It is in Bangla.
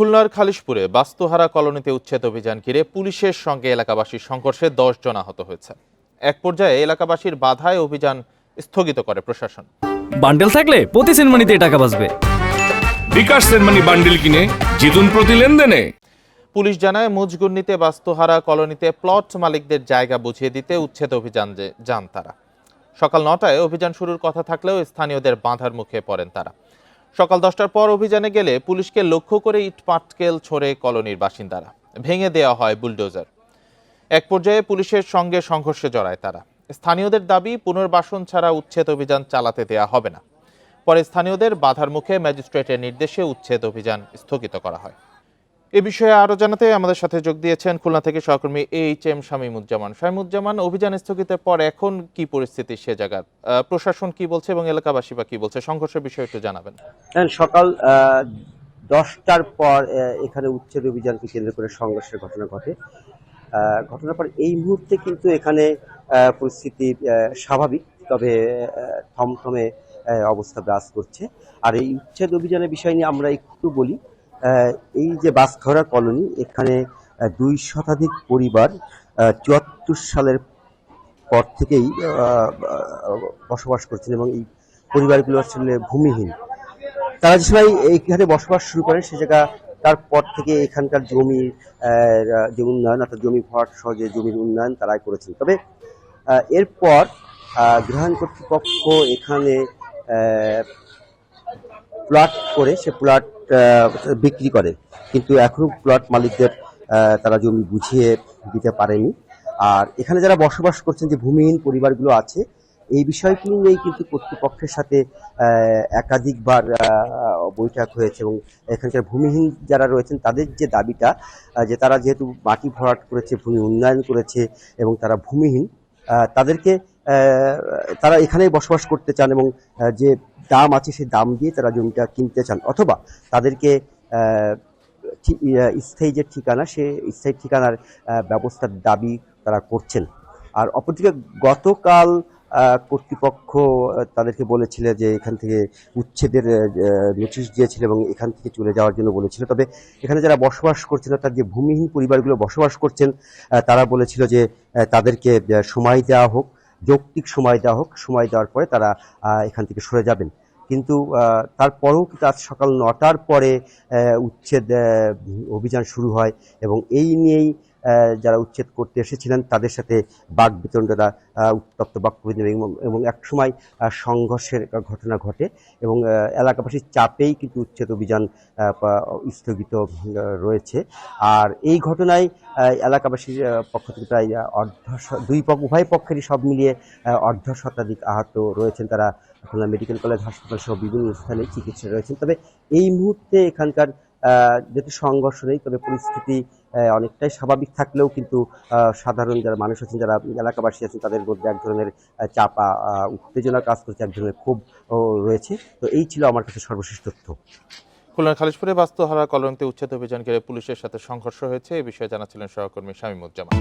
খুলনার খালিশপুরে বাস্তুহারা কলোনিতে উচ্ছেদ অভিযান ঘিরে পুলিশের সঙ্গে এলাকাবাসীর সংঘর্ষে দশ জন আহত হয়েছে। এক পর্যায়ে এলাকাবাসীর বাধায় অভিযান স্থগিত করে প্রশাসন। বান্ডেল থাকলে প্রতি সেনমানিতে টাকা বাঁচবে। বিকাশ সেনমানি বান্ডিল কিনে জিতুন প্রতি লেনদেনে। পুলিশ জানায় মুজগুন্নিতে বাস্তুহারা কলোনিতে প্লট মালিকদের জায়গা বুঝিয়ে দিতে উচ্ছেদ অভিযান যে যান তারা। সকাল নটায় অভিযান শুরুর কথা থাকলেও স্থানীয়দের বাঁধার মুখে পড়েন তারা। সকাল দশটার পর অভিযানে গেলে পুলিশকে লক্ষ্য করে ইট পাটকেল ছড়ে কলোনির বাসিন্দারা। ভেঙে দেওয়া হয় বুলডোজার। এক পর্যায়ে পুলিশের সঙ্গে সংঘর্ষে জড়ায় তারা। স্থানীয়দের দাবি, পুনর্বাসন ছাড়া উচ্ছেদ অভিযান চালাতে দেয়া হবে না। পরে স্থানীয়দের বাধার মুখে ম্যাজিস্ট্রেটের নির্দেশে উচ্ছেদ অভিযান স্থগিত করা হয়। এ বিষয়ে আরও জানাতে আমাদের সাথে যোগ দিয়েছেন খুলনা থেকে সহকর্মী এইচ এম শামীমুজ্জামান। শামীমুজ্জামান, অভিযান স্থগিতের পর এখন কি পরিস্থিতি সে জায়গার? প্রশাসন কি বলছে এবং এলাকাবাসী বা কি বলছে? সংঘর্ষের বিষয়ে একটু জানাবেন। সকাল দশটার পর এখানে উচ্ছেদ অভিযানকে কেন্দ্র করে সংঘর্ষের ঘটনা ঘটে। ঘটনার পর এই মুহূর্তে কিন্তু এখানে পরিস্থিতি স্বাভাবিক। তবে থমথমে অবস্থা বিরাজ করছে। আর এই উচ্ছেদ অভিযানের বিষয় নিয়ে আমরা একটু বলি। এই যে বাসখরা কলোনি, এখানে দুই শতাধিক পরিবার চুয়াত্তর সালের পর থেকেই বসবাস করছেন এবং এই পরিবারগুলো আসলে ভূমিহীন। তারা যে সময় এইখানে বসবাস শুরু করেন, সে জায়গা তারপর থেকে এখানকার জমির যে উন্নয়ন, অর্থাৎ জমি ভরাট সহ যে জমির উন্নয়ন তারাই করেছেন। তবে এরপর গৃহায়ণ কর্তৃপক্ষ এখানে প্লট করে সে প্লট বিক্রি করে। কিন্তু এখনও প্লট মালিকদের তারা জমি বুঝিয়ে দিতে পারেনি। আর এখানে যারা বসবাস করছেন, যে ভূমিহীন পরিবারগুলো আছে, এই বিষয়টি নিয়েই কিন্তু কর্তৃপক্ষের সাথে একাধিকবার বৈঠক হয়েছে এবং এখানকার ভূমিহীন যারা রয়েছেন, তাদের যে দাবিটা যে তারা যেহেতু মাটি ভরাট করেছে, ভূমি উন্নয়ন করেছে এবং তারা ভূমিহীন তাদেরকে তারা এখানেই বসবাস করতে চান এবং যে দাম আছে সেই দাম দিয়ে তারা জমিটা কিনতে চান। অথবা তাদেরকে স্থায়ী যে ঠিকানা, সে স্থায়ী ঠিকানার ব্যবস্থার দাবি তারা করছেন। আর অপরদিকে গতকাল কর্তৃপক্ষ তাদেরকে বলেছিল যে এখান থেকে উচ্ছেদের নোটিশ দিয়েছিল এবং এখান থেকে চলে যাওয়ার জন্য বলেছিল। তবে এখানে যারা বসবাস করছিল তার যে ভূমিহীন পরিবারগুলো বসবাস করছেন তারা বলেছিল যে তাদেরকে সময় দেওয়া হোক। যৌক্তিক সময় দেওয়া হোক, সময় দেওয়ার পরে তারা এখান থেকে সরে যাবেন। কিন্তু তারপরেও আজ সকাল নটার পরে উচ্ছেদ অভিযান শুরু হয় এবং এই নিয়েই যারা উচ্ছেদ করতে এসেছিলেন, তাদের সাথে বাক বিতণ্ডরা উত্তপ্ত বাক্য বিনিময় এবং একসময় সংঘর্ষের ঘটনা ঘটে এবং এলাকাবাসীর চাপেই কিন্তু উচ্ছেদ অভিযান স্থগিত রয়েছে। আর এই ঘটনায় এলাকাবাসীর পক্ষ থেকে প্রায় অর্ধ দুই পক্ষ, উভয় পক্ষেরই সব মিলিয়ে অর্ধ শতাধিক আহত রয়েছেন তারা। খুলনা মেডিকেল কলেজ হাসপাতাল সহ বিভিন্ন স্থানে চিকিৎসা রয়েছেন। তবে এই মুহূর্তে এখানকার যেহেতু সংঘর্ষ নেই, তবে পরিস্থিতি অনেকটাই স্বাভাবিক থাকলেও কিন্তু সাধারণ যারা মানুষ আছেন, যারা এলাকাবাসী আছেন, তাদের মধ্যে এক ধরনের চাপা উত্তেজনা কাজ করছে, এক ধরনের ক্ষোভ রয়েছে। তো এই ছিল আমার কাছে সর্বশেষ তথ্য। খুলনার খালিশপুরে বাস্তুহারা কলোনিতে উচ্ছেদ অভিযান ঘিরে পুলিশের সাথে সংঘর্ষ হয়েছে। এ বিষয়ে জানাচ্ছিলেন সহকর্মী শামীমুজ্জামান